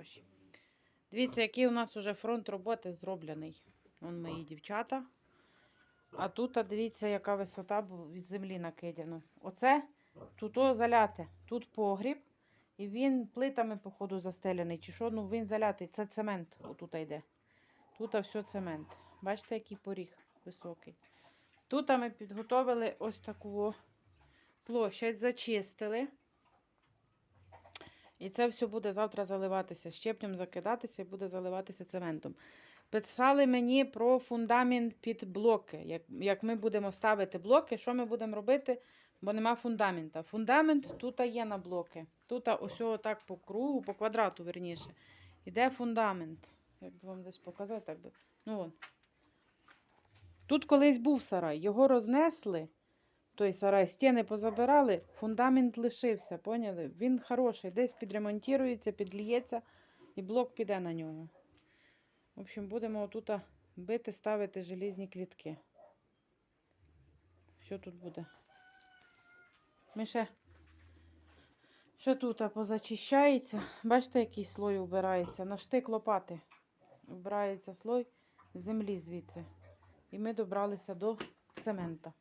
хороші. Дивіться, який у нас уже фронт роботи зроблений. Вон мої дівчата. А тут, а дивіться, яка висота від землі накидано. Оце тут заляте, тут погріб, і він плитами, походу, застеляний. Чи що, ну він залятий. Це цемент отут йде. Тут все цемент. Бачите, який поріг високий. Тут ми підготовили ось таку площадь, зачистили. І це все буде завтра заливатися, щепнем закидатися і буде заливатися цементом. Писали мені про фундамент під блоки. Як, як ми будемо ставити блоки, що ми будемо робити, бо нема фундамента. Фундамент тут є на блоки. Тут ось так по кругу, по квадрату, верніше. Іде фундамент. Як би вам десь показати, так би. Ну, вон. Тут колись був сарай, його рознесли. Той сарай, стіни позабирали, фундамент лишився, поняли? Він хороший, десь підремонтується, підліється і блок піде на нього. В общем, будемо отут бити, ставити желізні клітки. Що тут буде? Ми ще, ще тут позачищається. Бачите, який слой убирається? На штик лопати. Вбирається слой землі звідси. І ми добралися до цемента.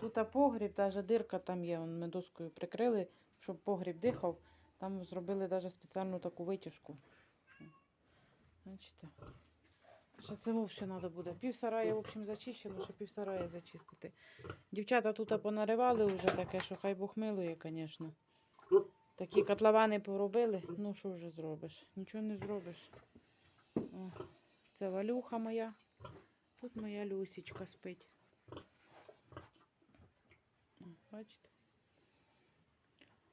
Тут погріб, навіть дирка там є, ми доскою прикрили, щоб погріб дихав. Там зробили навіть спеціальну таку витяжку. Бачите? Ще це взагалі треба буде. Пів сарая, в общем, зачищено, ще пів сарая зачистити. Дівчата тут понаривали вже таке, що хай Бог милує, звісно. Такі котловани поробили. Ну, що вже зробиш? Нічого не зробиш. О, це валюха моя. Тут моя Люсічка спить. Бачите?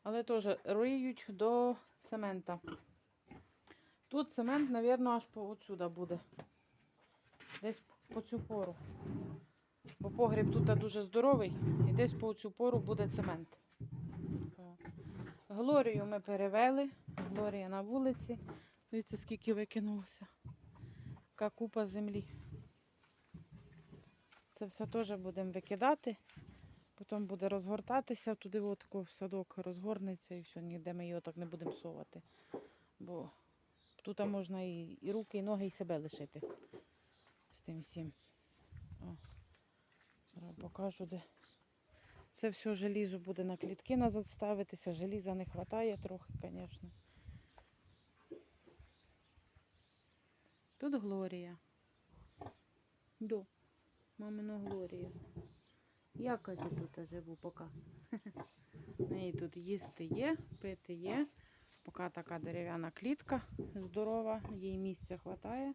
Але теж риють до цемента. Тут цемент, мабуть, аж по отсюда буде. Десь по цю пору. Бо погріб тут дуже здоровий, і десь по цю пору буде цемент. Глорію ми перевели. Глорія на вулиці. Дивіться, скільки викинулося. Яка купа землі. Це все теж будемо викидати. Потім буде розгортатися, туди от в садок розгорнеться і все, ніде ми його так не будемо совати. Бо тут можна і, і руки, і ноги, і себе лишити з тим всім. О, зараз покажу, де. Це все желізо буде на клітки назад ставитися. Желіза не вистачає трохи, звісно. Тут Глорія. До. Мамина Глорія. Я, каже, тут живу поки. В неї тут їсти є, пити є. Поки така дерев'яна клітка здорова, їй місця вистачає.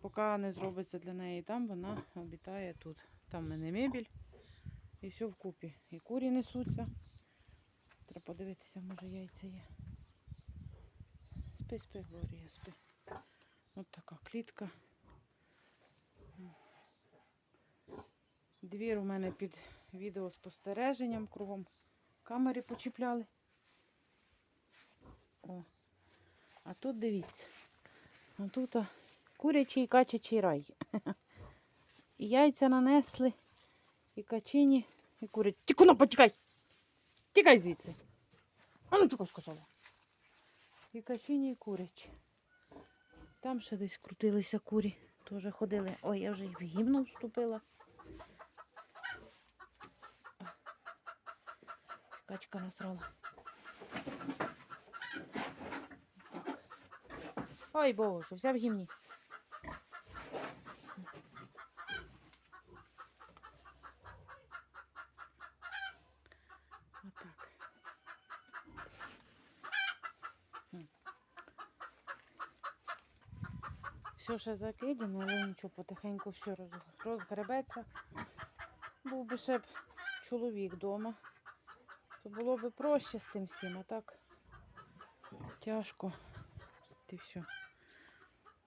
Поки не зробиться для неї там, вона обітає тут. Там в мене мебіль. І все вкупі. І курі несуться. Треба подивитися, може яйця є. Спи, спи, Глорія, спи. От така клітка. Двір у мене під відеоспостереженням кругом камери почіпляли. О. А тут дивіться. А тут а, курячий і качачий рай. І яйця нанесли, і качині, і курять. Тікуна, потікай! Тікай звідси. А ну тільки сказала. І качині, і курячі. Там ще десь крутилися курі. Теж ходили. Ой, я вже і в гімну вступила. Качка насрала. Так. Ой, боже, вся в гімні. Отак. Все ще закидано, але нічого, потихеньку все розгребеться. Був би ще б чоловік вдома то було б проще з тим всім, а так тяжко. Ти все.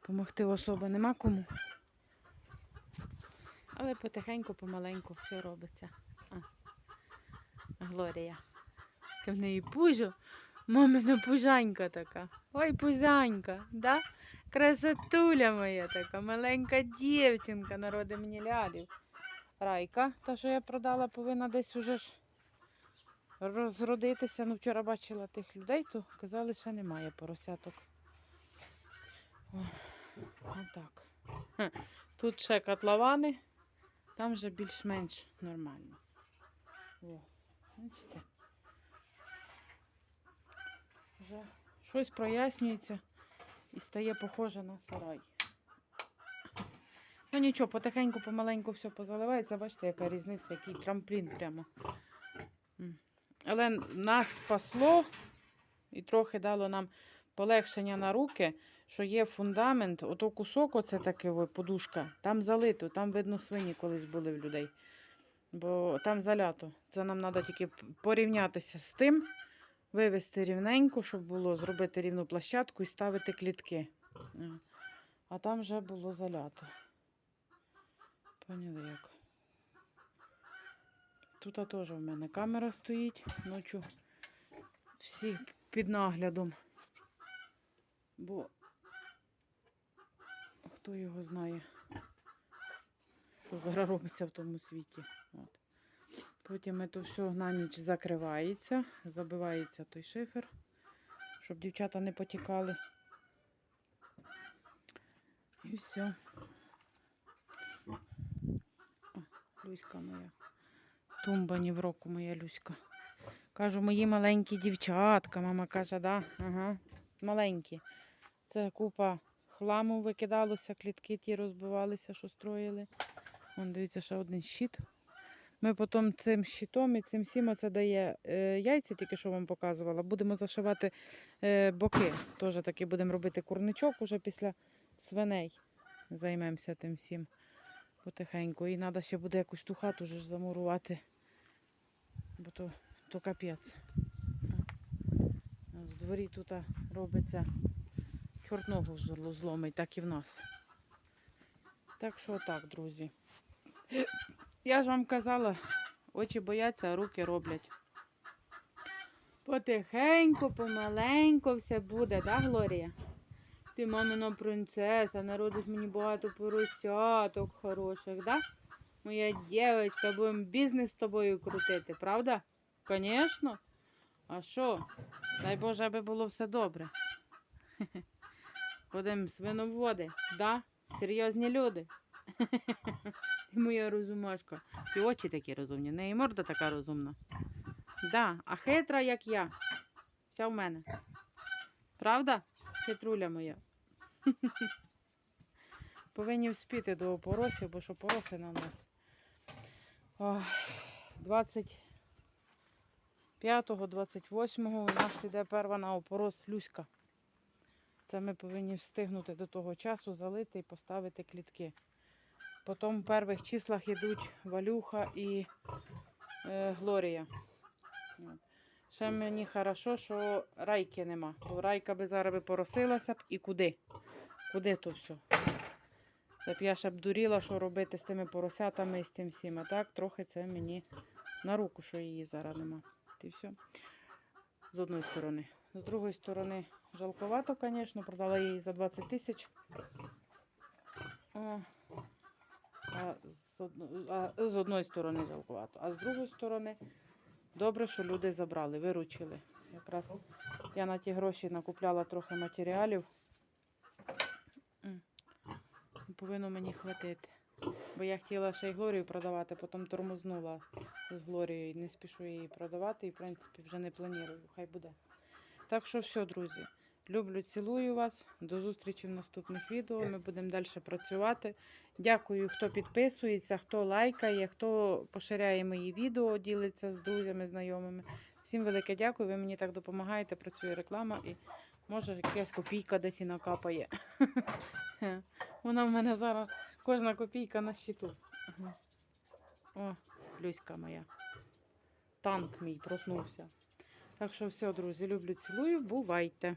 Помогти особи нема кому. Але потихеньку, помаленьку все робиться. А. Глорія. Яка в неї пужо. Мамина пужанька така. Ой, пузанька, да? Красотуля моя така, маленька дівчинка, народи мені лялів. Райка, та, що я продала, повинна десь уже ж розродитися. Ну, вчора бачила тих людей, то казали, що немає поросяток. О, отак. Тут ще котловани, там вже більш-менш нормально. О, бачите? Вже щось прояснюється і стає похоже на сарай. Ну нічого, потихеньку, помаленьку все позаливається. Бачите, яка різниця, який трамплін прямо. Але нас спасло і трохи дало нам полегшення на руки, що є фундамент, ото кусок, оце таке подушка, там залито, там видно свині колись були в людей. Бо там залято. Це нам треба тільки порівнятися з тим, вивести рівненько, щоб було зробити рівну площадку і ставити клітки. А там вже було залято. Поняли як. Тут теж в мене камера стоїть ночу. Всі під наглядом. Бо хто його знає, що зараз робиться в тому світі. От. Потім це все на ніч закривається, забивається той шифер, щоб дівчата не потікали. І все. О, Люська моя. Тумба ні в року моя Люська. Кажу, мої маленькі дівчатка. Мама каже, да, ага, маленькі. Це купа хламу викидалося, клітки ті розбивалися, що строїли. Вон, дивіться, ще один щит. Ми потім цим щитом і цим всім це дає е, яйця, тільки що вам показувала. Будемо зашивати е, боки. Теж таки будемо робити курничок уже після свиней. Займемося тим всім потихеньку. І треба ще буде якусь ту хату вже замурувати. Бо то, то капець. В дворі тут робиться чорт ногу зломить, так і в нас. Так що так, друзі. Я ж вам казала, очі бояться, а руки роблять. Потихеньку, помаленьку все буде, да, Глорія? Ти мамина принцеса, народиш мені багато поросяток хороших, да? Моя дівчинка, будемо бізнес з тобою крутити, правда? Звісно. А що? Дай Боже, аби було все добре. Будемо свиноводи, да? Серйозні люди. Ти моя розумашка. І очі такі розумні, в неї морда така розумна. Да, а хитра, як я. Вся в мене. Правда? Хитруля моя. Повинні вспіти до опоросів, бо що пороси на нас. Ой, 25-28 у нас іде перша на опорос Люська. Це ми повинні встигнути до того часу залити і поставити клітки. Потім в перших числах йдуть Валюха і е, Глорія. Ще мені хорошо, що райки нема. Бо райка би зараз поросилася б і куди? Куди то все? Та я ще б дуріла, що робити з тими поросятами і з тим всім. А так трохи це мені на руку, що її зараз нема. Ти все. З одної сторони. З другої сторони, жалковато, звісно, продала її за 20 тисяч. О, А з, одно- а з одної сторони жалкувато, а з другої сторони добре, що люди забрали, виручили. Якраз я на ті гроші накупляла трохи матеріалів. Повинно мені хватити. Бо я хотіла ще й Глорію продавати, потім тормознула з Глорією. і Не спішу її продавати і, в принципі, вже не планую. Хай буде. Так що все, друзі. Люблю, цілую вас. До зустрічі в наступних відео. Ми будемо далі працювати. Дякую, хто підписується, хто лайкає, хто поширяє мої відео, ділиться з друзями, знайомими. Всім велике дякую. Ви мені так допомагаєте. Працює реклама і може якась копійка десь і накапає. Вона в мене зараз кожна копійка на щиту. О, Люська моя. Танк мій проснувся. Так що все, друзі, люблю, цілую, бувайте.